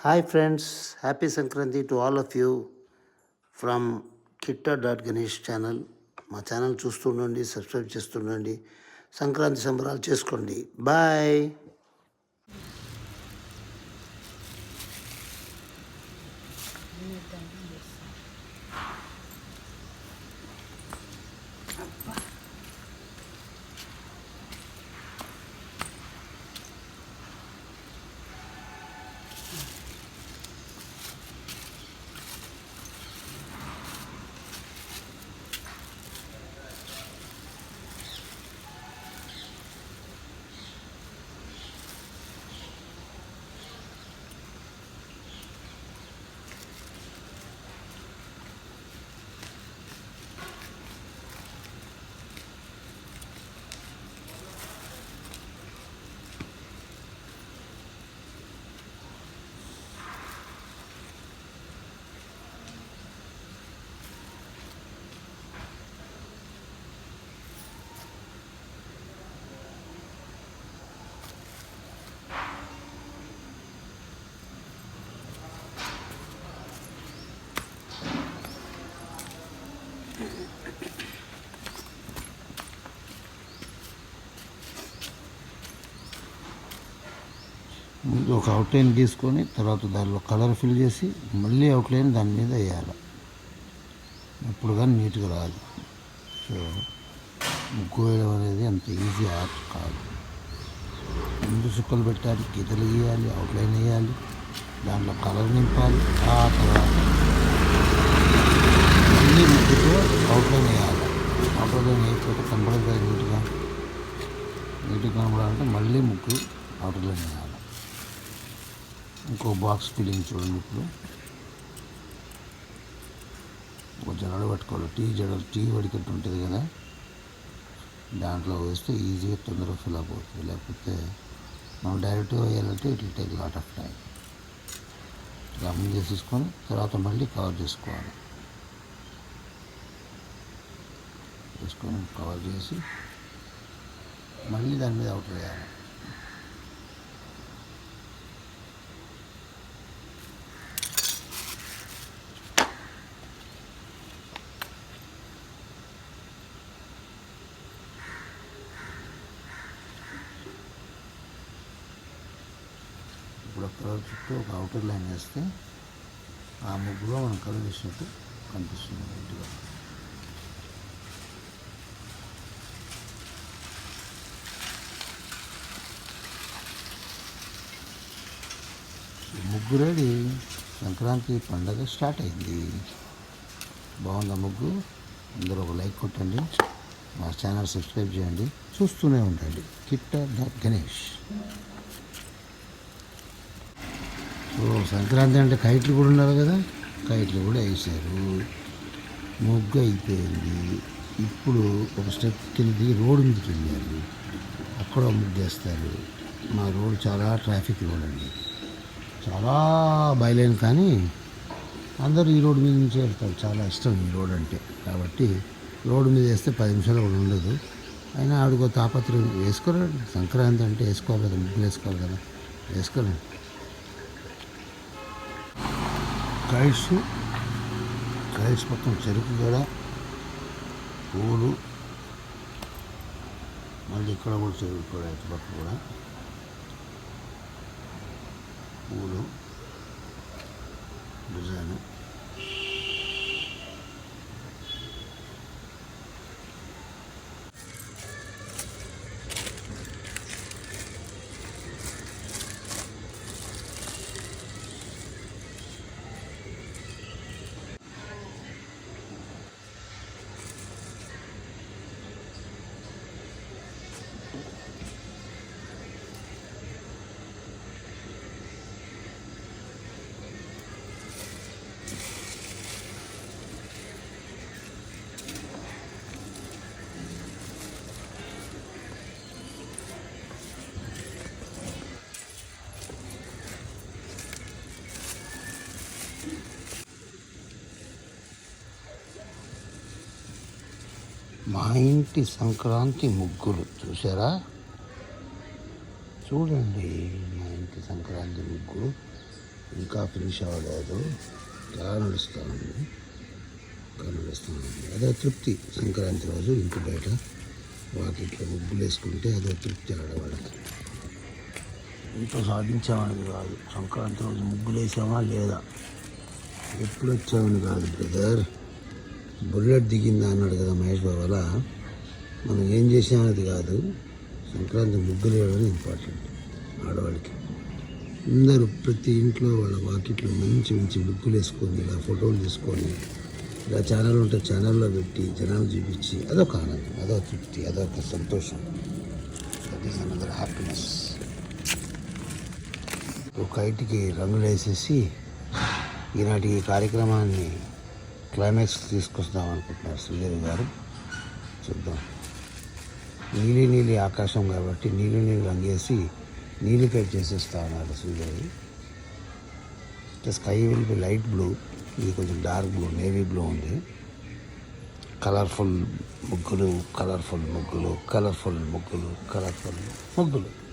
Hi friends happy Sankranti to all of you from Kitta dot Ganesh channel మా channel చూస్తుండండి subscribe చేస్తుండండి సంక్రాంతి సంబరాలు చేసుకోండి. బాయ్ ముందు ఒక అవుట్లైన్ గీసుకొని తర్వాత దానిలో కలర్ ఫిల్ చేసి మళ్ళీ అవుట్లైన్ దాని మీద వేయాలి. అప్పుడు కానీ నీట్గా రాదు. సో ముగ్గు వేయడం అనేది అంత ఈజీ ఆర్ట్ కాదు. ముందు చుక్కలు పెట్టాలి గీతలు గీయాలి అవుట్లైన్ వేయాలి దాంట్లో కలర్ నింపాలి ఆ తర్వాత మళ్ళీ ముగ్గుతో అవుట్లైన్ వేయాలి. అవుట్లైన్ వేయకపోతే కనబడదు నీట్గా నీట్గా కనబడాలంటే మళ్ళీ ముగ్గు అవుట్లైన్ వేయాలి. ఇంకో బాక్స్ ఫీలింగ్ చూడండి ఇప్పుడు. ఒక జడలు పట్టుకోవాలి. టీ జడలు టీ వడికట్టు ఉంటుంది కదా. దాంట్లో వేస్తే ఈజీగా తొందరగా ఫిల్ అప్ అవుతుంది లేకపోతే మనం డైరెక్ట్గా వేయాలంటే it take lot of time gum చేసేసుకొని తర్వాత మళ్ళీ కవర్ చేసుకోవాలి. చేసుకొని కవర్ చేసి మళ్ళీ దాని మీద అవుట్ వేయాలి. ఇప్పుడు ఒక చుట్టూ ఒక అవుటర్ లైన్ వేస్తే ఆ ముగ్గులో మనం కలర్ వేసినట్టు కనిపిస్తుంది నీట్గా. ముగ్గు రెడీ సంక్రాంతి పండగ స్టార్ట్ అయింది. బాగుందా ముగ్గు? అందరూ ఒక లైక్ కొట్టండి. మా ఛానల్ సబ్స్క్రైబ్ చేయండి. చూస్తూనే ఉండండి. కిట్ట డాట్ గణేష్ సంక్రాంతి అంటే కైట్లు కూడా ఉండాలి కదా? కైట్లు కూడా వేసారు ముగ్గు అయిపోయింది ఇప్పుడు ఒక స్టెప్ కింద రోడ్డు మీదకి వెళ్ళారు. అక్కడ ముగ్గు వేస్తారు మా రోడ్ చాలా ట్రాఫిక్ రోడ్ అండి. చాలా బయలేను కానీ అందరూ ఈ రోడ్డు మీద నుంచి వెళ్తారు. చాలా ఇష్టం ఈ రోడ్ అంటే. కాబట్టి రోడ్డు మీద వేస్తే పది నిమిషాలు కూడా ఉండదు. అయినా ఆడుకో తాపత్రయం. వేసుకోరండి సంక్రాంతి అంటే వేసుకోవాలి కదా ముగ్గులు వేసుకోవాలి కదా. వేసుకోరండి కైట్స్ కైట్స్ మొత్తం చెరుకు గడ పూలు మళ్ళీ ఇక్కడ కూడా చెరుకు కూడా ఇటు పక్క కూడా. పూలు. మా ఇంటి సంక్రాంతి ముగ్గులు చూసారా చూడండి మా ఇంటి సంక్రాంతి ముగ్గులు ఇంకా ఫినిష్ అవ్వలేదు. ఎలా నడుస్తూ ఉంది ఇంకా తృప్తి. సంక్రాంతి రోజు ఇంటి బయట వాకిట్లో ముగ్గులు వేసుకుంటే అదే తృప్తి ఆడవాళ్ళకి. ఇంట్లో సాధించామని కాదు. సంక్రాంతి రోజు ముగ్గులు వేసామా లేదా? ఎప్పుడు వచ్చామని కాదు బ్రదర్. బుల్లెట్ దిగిందా అన్నాడు కదా మహేష్ బాబు అలా. మనం ఏం చేసామనేది కాదు. సంక్రాంతి ముగ్గులు వేయడం ఇంపార్టెంట్ ఆడవాళ్ళకి. అందరూ ప్రతి ఇంట్లో వాళ్ళ వాకిట్లో మంచి మంచి ముగ్గులు వేసుకొని ఇలా ఫోటోలు తీసుకొని ఇలా ఛానల్ ఉంటే ఛానల్లో పెట్టి జనాలు చూపించి అదొక ఆనందం అదొక తృప్తి అదొక సంతోషం. దట్ ఈస్ అనదర్ హ్యాపీనెస్ ఒక ఐటికి రంగులు వేసేసి ఈనాటి ఈ కార్యక్రమాన్ని క్లైమాక్స్ తీసుకొస్తాం అనుకుంటున్నారు శ్రీదేవి గారు. చూద్దాం. నీలి నీలి ఆకాశం కాబట్టి నీలి నీలి రంగేసి నీలి చేసేస్తా ఉన్నారు Sridevi. Sky will be light blue ఇది కొంచెం డార్క్ బ్లూ నేవీ బ్లూ ఉంది. కలర్ఫుల్ ముగ్గులు కలర్ఫుల్ ముగ్గులు కలర్ఫుల్ ముగ్గులు కలర్ఫుల్ ముగ్గులు.